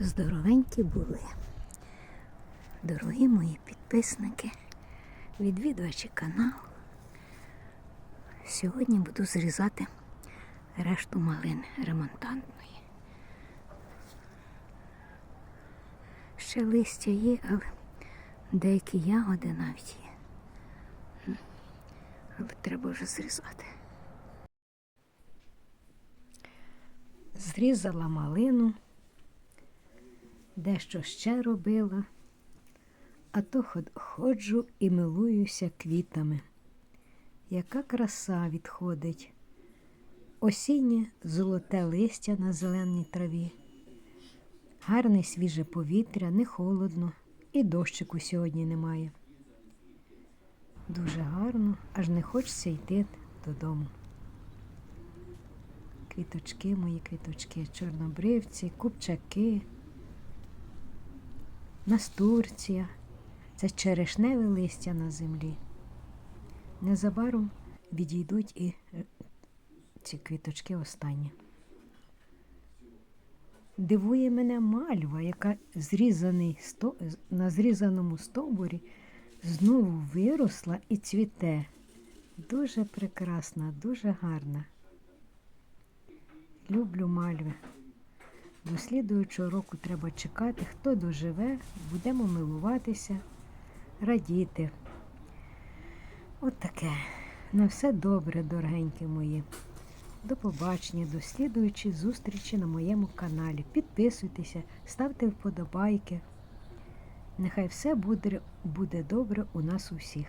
Здоровенькі були. Дорогі мої підписники, відвідувачі каналу. Сьогодні буду зрізати решту малини ремонтантної. Ще листя є, але деякі ягоди навіть є. Але треба вже зрізати. Зрізала малину, дещо ще робила, а то ходжу і милуюся квітами. Яка краса відходить. Осіннє золоте листя на зеленій траві. Гарне свіже повітря, не холодно, і дощику сьогодні немає. Дуже гарно, аж не хочеться йти додому. Квіточки, мої квіточки, чорнобривці, купчаки, настурція. Це черешневе листя на землі. Незабаром відійдуть і е, ці квіточки останні. Дивує мене мальва, яка зрізаний сто... на зрізаному стовбурі знову виросла і цвіте. Дуже прекрасна, дуже гарна. Люблю мальви. До слідуючого року треба чекати, хто доживе, будемо милуватися, радіти. От таке. На все добре, дорогенькі мої. До побачення, до слідуючої зустрічі на моєму каналі. Підписуйтеся, ставте вподобайки. Нехай все буде, буде добре у нас усіх.